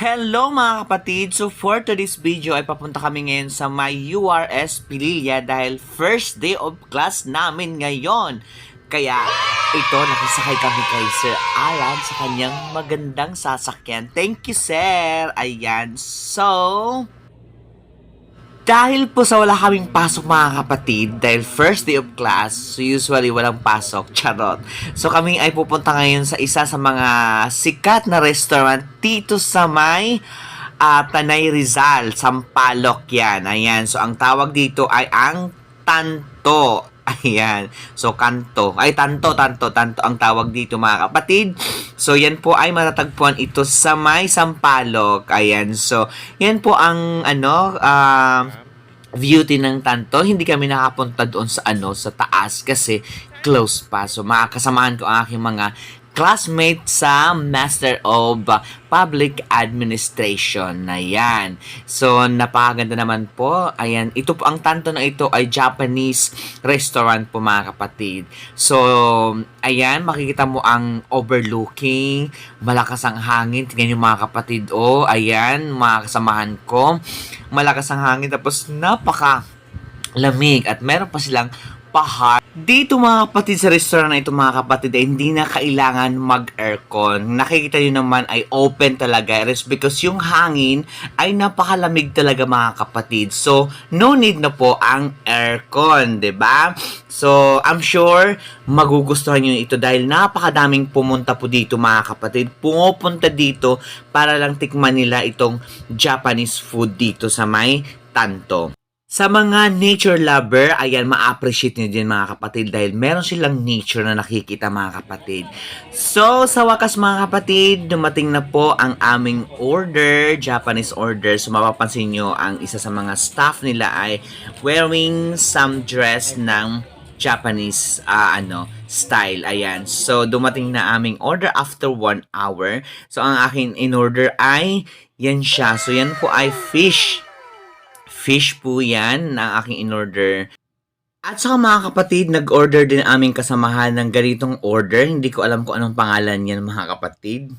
Hello mga kapatid! So for today's video ay papunta kami ngayon sa my URS Pililla dahil first day of class namin ngayon. Kaya ito nakisakay kami kay Sir Alan sa kanyang magandang sasakyan. Thank you sir! Ayan. So, dahil po sa wala kaming pasok mga kapatid, dahil first day of class, so usually walang pasok, charot. So kami ay pupunta ngayon sa isa sa mga sikat na restaurant dito sa may ah, Tanay Rizal, Sampaloc yan. Ayan, so ang tawag dito ay ang Tanto. Ayan. So, kanto. Ay, tanto, tanto, tanto ang tawag dito mga kapatid. So, yan po ay matatagpuan ito sa may Sampaloc. Ayan. So, yan po ang ano, ah, beauty ng tanto. Hindi kami nakapunta doon sa ano, sa taas kasi close pa. So, makakasamahan ko ang aking mga classmate sa Master of Public Administration na yan. So, napakaganda naman po. Ayan, ito po, ang tanto na ito ay Japanese restaurant po mga kapatid. So, ayan, makikita mo ang overlooking, malakas ang hangin. Tingnan nyo mga kapatid, oh, ayan, mga kasamahan ko. Malakas ang hangin, tapos napaka lamig at meron pa silang pahar. Dito mga kapatid sa restaurant na ito mga kapatid ay hindi na kailangan mag-aircon. Nakikita nyo naman ay open talaga. It is because yung hangin ay napakalamig talaga mga kapatid. So, no need na po ang aircon, ba? So, I'm sure magugustuhan nyo ito dahil napakadaming pumunta po dito mga kapatid. Pumupunta dito para lang tikman nila itong Japanese food dito sa may Tanto. Sa mga nature lover, ayan, ma-appreciate nyo din mga kapatid dahil meron silang nature na nakikita mga kapatid. So, sa wakas mga kapatid, dumating na po ang aming order, Japanese order. So, mapapansin nyo, ang isa sa mga staff nila ay wearing some dress ng Japanese ah, ano style. Ayan. So, dumating na aming order after one hour. So, ang akin in order ay yan siya. So, yan po ay fish fish po yan na aking in-order. At saka mga kapatid, nag-order din aming kasamahan ng ganitong order. Hindi ko alam kung anong pangalan yan mga kapatid.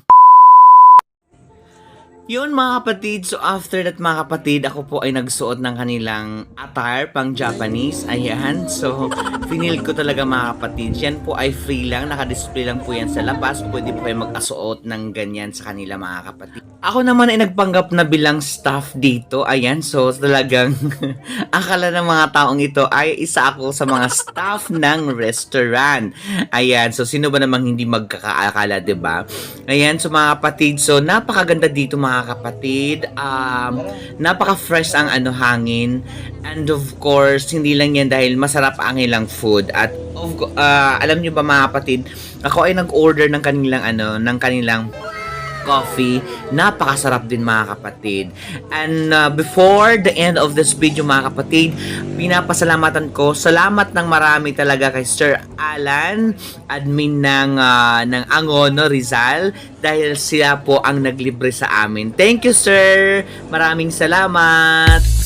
Yun mga kapatid, so after that mga kapatid, ako po ay nagsuot ng kanilang attire pang Japanese. Ayan, so finil ko talaga mga kapatid. Yan po ay free lang, nakadisplay lang po yan sa labas. Pwede po kayo mag-asuot ng ganyan sa kanila mga kapatid. Ako naman ay nagpanggap na bilang staff dito. Ayan, so talagang akala ng mga taong ito ay isa ako sa mga staff ng restaurant. Ayan, so sino ba namang hindi magkakaakala, ba? Ayan, so mga kapatid, so napakaganda dito mga kapatid. Um, napaka-fresh ang ano hangin. And of course, hindi lang yan dahil masarap ang ilang food. At of, ah, alam niyo ba mga kapatid, ako ay nag-order ng kanilang ano, ng kanilang coffee. Napakasarap din mga kapatid. And uh, before the end of this video mga kapatid, pinapasalamatan ko. Salamat ng marami talaga kay Sir Alan, admin ng, uh, ng Angono Rizal, dahil sila po ang naglibre sa amin. Thank you sir! Maraming salamat!